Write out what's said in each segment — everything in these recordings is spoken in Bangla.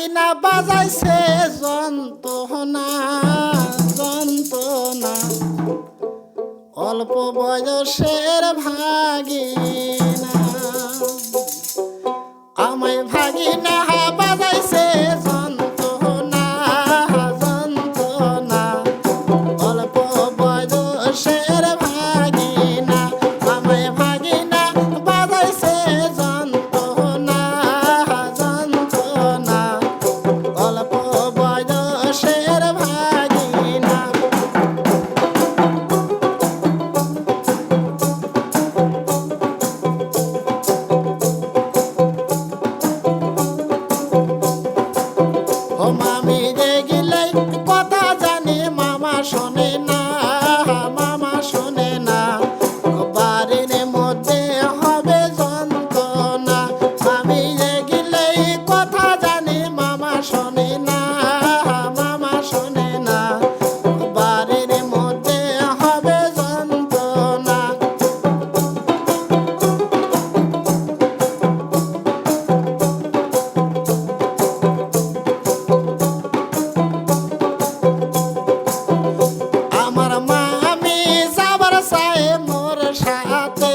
সাকিনা বাজাইছে যন্ত্রণা যন্ত্রণা। অল্প বয়সের ভাগি bota I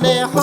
mère.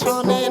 শোনে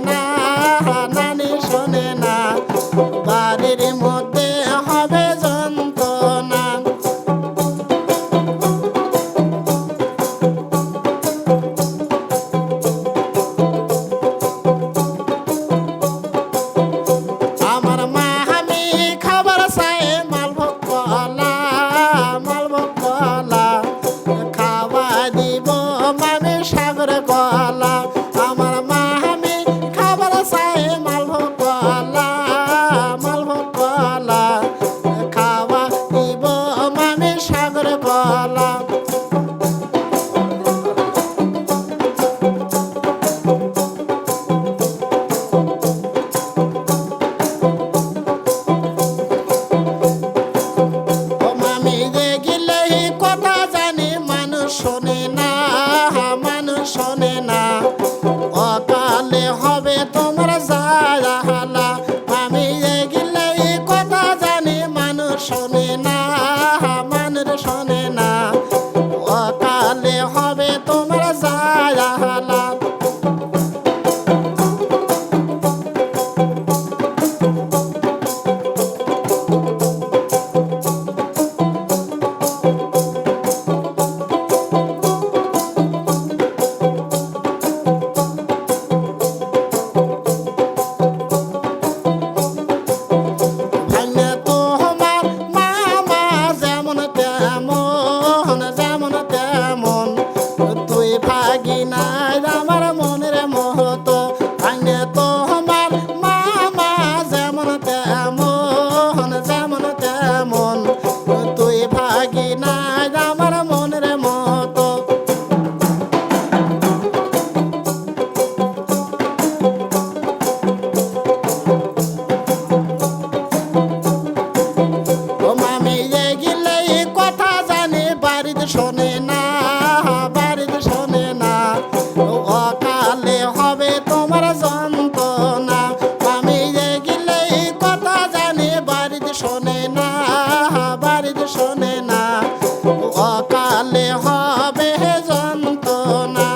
অকালে হবে যন্ত্রণা।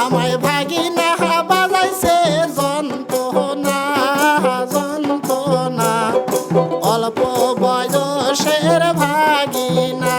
আমায় ভাগিনা বাজাইছে যন্ত্রণা যন্ত্রণা। অল্প বয়সের ভাগিনা